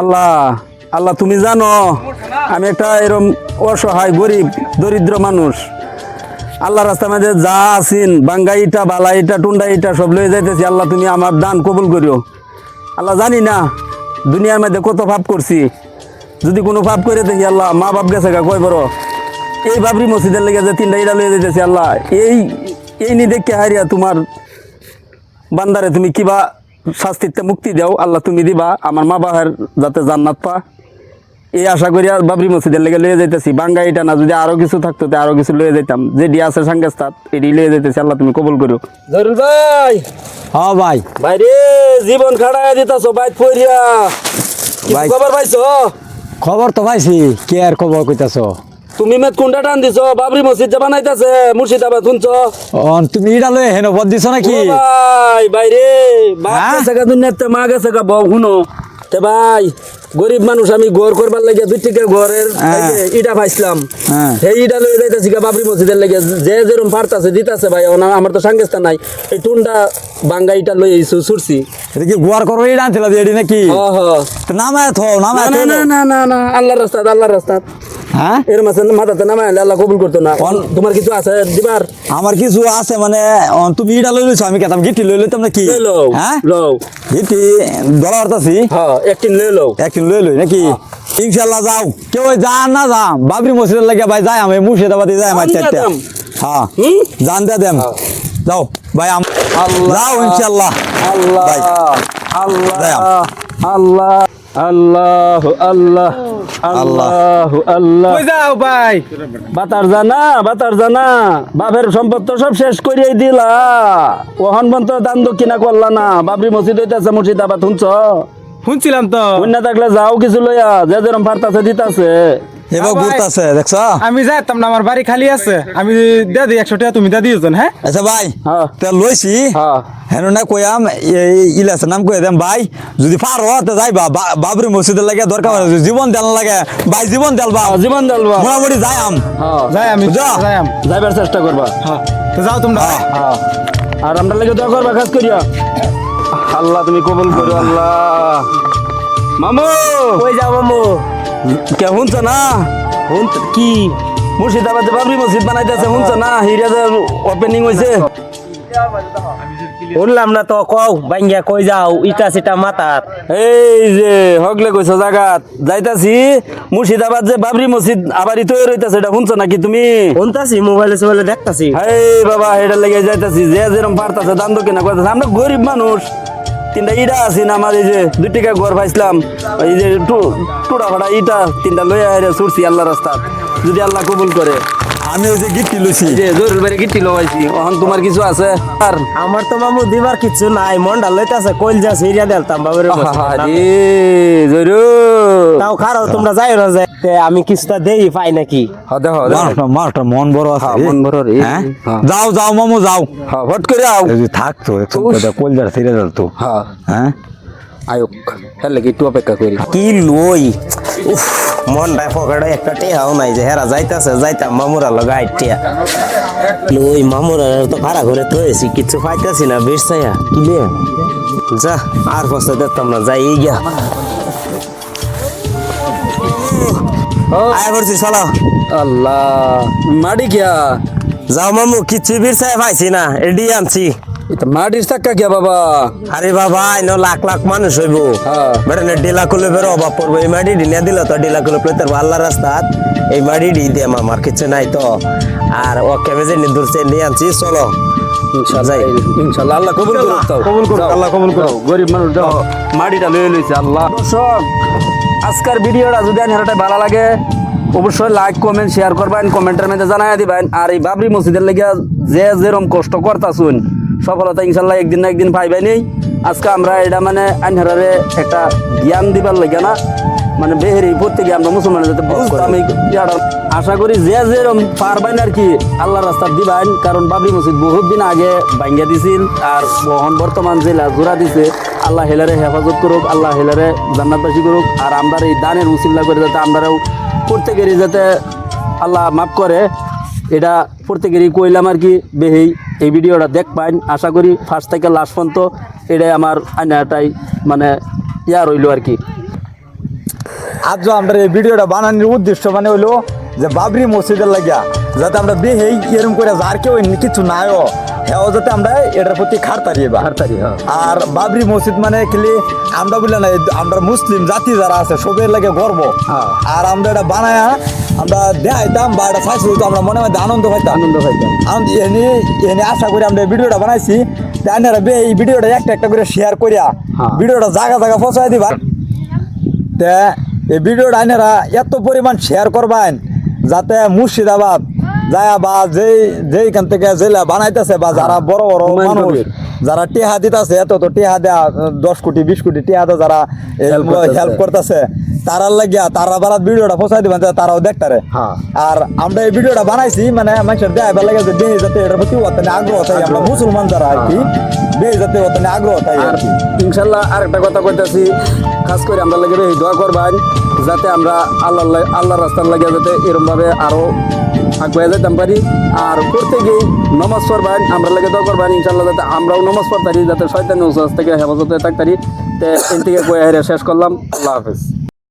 আল্লাহ আল্লাহ, তুমি জানো, আমি একটা এরম অসহায়, গরিব, দরিদ্র মানুষ। আল্লাহ রাস্তা মাঝে যা আছেন, বাঙ্গা ইটা, বালা ইটা, টুন্ডা ইটা, সব লয়ে যাইতেছি। আল্লাহ, তুমি আমার দান কবুল করিও। আল্লাহ, জানি না দুনিয়ার মধ্যে কত পাপ করছি। যদি কোনো পাপ করে দেখি, আল্লাহ, মা বাপ গেছে গা, কয় বড়? এই বাবরি মসজিদের লেগে যে তিনটা ইটা লয়ে যাইতেছি, আল্লাহ, এই এই নি দেখে হারিয়া তোমার বান্দারে তুমি কিবা শাস্তিতে মুক্তি দাও আল্লাহ তুমি দিবা। আমার মা বাবার যাতে জান্নাত পা। এই আশা করি আর বাবরি মসজিদের লেগে লয়ে যাইতেছি। বাঙ্গা এটা না যদি আরও কিছু থাকতো তো আরও কিছু লয়ে যাইতাম। যে ডি আছে সাঙ্গাস্তাত এটি লয়ে যাইতেছি আল্লাহ তুমি কবুল করো। জরুল ভাই! হ্যাঁ ভাই। বাইরে জীবন খাড়ায় দিতাছ বাইত পড়িয়া ভাই। খবর পাইছো? খবর তো পাইছি কে আর খবর কইতাছ? তুমি মেত কোনটা টান দিছো? বাবরি মসজিদ যে বানাইতাছে মুর্শিদাবাদ শুনছো? অন তুমি ইটা লয়ে হেন বদ দিছ নাকি? ভাই বাপ হ্যাঁ? গেছে গা দুনিয়াতে মা গেছে গা বউ শুনো। তে ভাই গরিব মানুষ আমি ঘর করবার লাগে দুই টিকা ঘরের ইটা পাইছিলাম। সেই ইটা লয়ে যাইতাছি বাবরি মসজিদের লাগে যে যেরকম পারতাছে দিতাছে ভাই ওনা আমার তো সাঙ্গেস্তা নাই। এই টুনটা বাঙ্গা ইটা আইছো সুরছি। এটা কি গুয়ার করব ইটা আনছিল এডি নাকি? হ হ। নামায় থো নামায় না না না না আল্লাহর রাস্তা আল্লাহর রাস্তা হ্যাঁ? এর মাসে মাথাতে নামায় আল্লাহ কবুল করতো না। তোমার কিছু আছে দিবার? আমার কিছু আছে মানে তুমি ইটা লই লইছো আমি কেতাম গিটি লই লইতাম নাকি লই হ্যাঁ? লও। গিটি হ্যাঁ একদিন লই লও। একদিন লই লই নাকি? ইনশাল্লাহ যাও। কেউ যা না যা বাবরি মসজিদের লাগে ভাই যাই আমি মুর্শিদাবাদে যাই আমার চারটা। হ্যাঁ। জান দে দেম যাও ভাই আল্লাহ। যাও ইনশাল্লাহ আল্লাহ। ভাই আল্লাহ আল্লাহ। আল্লাহ। আল্লাহ। আল্লাহ আল্লাহ। কই যাও ভাই? বাতার জানা বাতার জানা। বাপের সম্পদ তো সব শেষ করিয়ে দিলা। ওহন বন্ত দান দক্ষিণা করলা না? বাবরি মসজিদ হইতাছে মুর্শিদাবাদ শুনছ? শুনছিলাম তো। অন্য থাকলে যাও কিছু লইয়া যে যেরম পারতাছে দিতাছে। এবার। ঘুরতাছে দেখছ? আমি যাইতাম না আমার বাড়ি খালি আছে। আমি দে দিই একশো টাকা তুমি দে দিয়েছেন হ্যাঁ? আচ্ছা ভাই হ্যাঁ। তে লইছি। হ্যাঁ। হেন না কইয়াম এই ইলাস নাম কই ভাই যদি পারো তে যাইবা বা- বাবরি মসজিদের লাগে দরকার জীবন দেন লাগে ভাই জীবন দেলবা হ্যাঁ, জীবন দেলবা মোটামুটি যাই আম। হ্যাঁ যাই আমি যা। যাই যাইবার চেষ্টা করবা। হ্যাঁ তো যাও তোমরা। আর আমরা লাগে দোয়া করবা কাজ করিয়া। আল্লাহ তুমি কবুল করো আল্লাহ। মামু! কই যাও মামু? কে শুনছ না? কি? মুর্শিদাবাদে বাবরি মসজিদ বানাইতেছে শুনছ না? হিরাজের ওপেনিং হয়েছে শুনলাম না তো কও বাইঙ্গা কই যাও ইটা সিটা মাতার এই যে হগলে কইছ জাগাত। যাইতাছি মুর্শিদাবাদ যে বাবরি মসজিদ আবারই তৈরি হইতাছে এটা শুনছ নাকি তুমি? শুনতাছি মোবাইলে সোবাইলে দেখতাছি। এই বাবা এটা লেগে যাইতাছি যে যেরকম পারতাছে দাম কিনা করতেছে আমরা গরিব মানুষ। তিনটা ইটা আছে না, আমার এই যে দুই ঘর পাইছিলাম, এই যে টুড়া ফাটা ইটা তিনটা লইয়া ছুটছি আল্লাহ রাস্তা যদি আল্লাহ কবুল করে। আমি ওই যে গিফট লইছি। যে জরুরি বাড়ি গিট্টি লগাইছি এখন তোমার কিছু আছে? আর আমার তো মামু দিবার কিছু নাই মনটা লইতাছে কইল যা সিরিয়া দেলতাম বাবার আহারে, জরু। তাও খারাও তোমরা যাই না তে আমি কিছুটা দেই পাই নাকি? দেখো। মানুষটা মানুষটা মন বড় আছে হ্যাঁ, মন বড় রে। হ্যাঁ? হ্যাঁ। যাও যাও মামু যাও। হট করে আও। যদি থাকতো একটু কলজার ছিঁড়ে তো হ্যাঁ। হ্যাঁ? আয়ুক হ্যাঁ লাগে একটু অপেক্ষা করি। কি লই? উফ। মনটা পকেটে একটা টেহাও নাই যে হেরা যাইতাছে যাইতাম মামুরা লগা আইটিয়া। লই মামুরা তো ভাড়া করে এসি কিছু পাইতাছি না বেশ চাইয়া কি যা আর কষ্ট দেখতাম না যাই গিয়া। আয় করছি চলো। আল্লাহ মাটি কিয়া যাও মামু কিছু বীর চাই পাইছি না এডি আনছি। মাটির চাক্কা কিয়া বাবা? আরে বাবা ইনো লাখ লাখ মানুষ হইব। হ্যাঁ। বেটা না ডিলা কুলে বেরো অভাব পড়ব এই মাটি ডিনা দিল তো ডিলা কুলে প্লেতার আল্লাহ রাস্তাত এই মাটি ডি দিয়ে আমার কিছু নাই তো। আর ও কেমে যে নিদুর সে নিয়ে আনছি চলো। ইনশাআল্লাহ আল্লাহ কবুল আল্লাহ কবুল। গরিব মানুষ দাও মাটিটা লয়ে লইছে আল্লাহ। দর্শক আজকের ভিডিওটা যদি আপনার ভালো লাগে অবশ্যই লাইক কমেন্ট শেয়ার করবেন কমেন্টের মধ্যে জানাই দিবেন। আর এই বাবরি মসজিদের লেগে যে যেরকম কষ্ট করতাছুন সফলতা ইনশাল্লাহ একদিন না একদিন পাইবেনই আজকে আমরা এটা মানে আনহারে একটা জ্ঞান দিবার লাগে না। মানে বেহেরি প্রত্যেকে আমরা মুসলমান যাতে বুঝতাম এই ইয়াটা। আশা করি যে যেরকম পারবেন আর কি আল্লাহ রাস্তা দিবেন। কারণ বাবরি মসজিদ বহুত দিন আগে ভাঙ্গা দিছিল আর বহন বর্তমান জেলা জোড়া দিছে আল্লাহ হেলারে হেফাজত করুক আল্লাহ হেলারে জান্নাতবাসী করুক। আর আমরা এই দানের উচিল্লা করে যাতে আমরাও প্রত্যেকেরই যাতে আল্লাহ মাফ করে। এটা প্রত্যেকেরই কইলাম আর কি বেহেই এই ভিডিওটা দেখ পাইন আশা করি ফার্স্ট থেকে লাস্ট পর্যন্ত এটাই আমার আয়নাটাই মানে ইয়া রইল আর কি। আজ আমরা এই ভিডিওটা বানানোর উদ্দেশ্য মানে হইল যে বাবরি মসজিদের লাগিয়া যাতে আমরা বেহেই এরকম করে যার কেউ কিছু নাই হ্যাঁ যাতে আমরা এটার প্রতি খাড়তারি বা। হারতারি হ্যাঁ। আর বাবরি মসজিদ মানে খেলি আমরা বলে না আমরা মুসলিম জাতি যারা আছে সবের লাগে গর্ব। হ্যাঁ। আর আমরা এটা বানায়া আমরা দেখাইতাম বা এটা সাইজ হইতো আমরা মনে মধ্যে আনন্দ পাইতাম। আনন্দ পাইতাম। এনে এনে আশা করি আমরা ভিডিওটা বানাইছি। তাই বে এই ভিডিওটা একটা একটা করে শেয়ার করিয়া হ্যাঁ। ভিডিওটা জায়গা জায়গা পৌঁছাই দিবা তে এই ভিডিওটা আইনারা এত পরিমাণ শেয়ার করবেন যাতে মুর্শিদাবাদ যায় বা যেই যেইখান থেকে জেলা বানাইতেছে বা যারা বড় বড় মানুষ যারা টেহা দিতেছে এত তো টেহা দেয়া দশ কোটি বিশ কোটি টেহা যারা। হেল্প করতেছে তারার লাগিয়া তারা বারাত ভিডিওটা পৌঁছাই দিবেন তারাও দেখতারে হ্যাঁ। আর আমরা এই ভিডিওটা বানাইছি মানে মানুষের দেখাবার লাগে যে দেহে যাতে এটার প্রতি ওখানে আগ্রহ থাকে আমরা মুসলমান যারা আর কি দেহে যাতে ওখানে আগ্রহ থাকে আর কি। ইনশাল্লাহ আরেকটা কথা কইতাছি খাস করে আমরা লাগে এই দোয়া করবেন যাতে আমরা আল্লাহ রাস্তার লাগে যাতে এরকম ভাবে আরও আগুয়ে যেতাম পারি। আর করতে গিয়ে নমাজ পড়বেন আমরা লাগে দোয়া করবেন ইনশাল্লাহ যাতে আমরাও নমাজ পড়তারি যাতে শয়তান থেকে হেফাজতে থাকতারি তে এন থেকে কয়ে হেরে শেষ করলাম। আল্লাহ হাফেজ।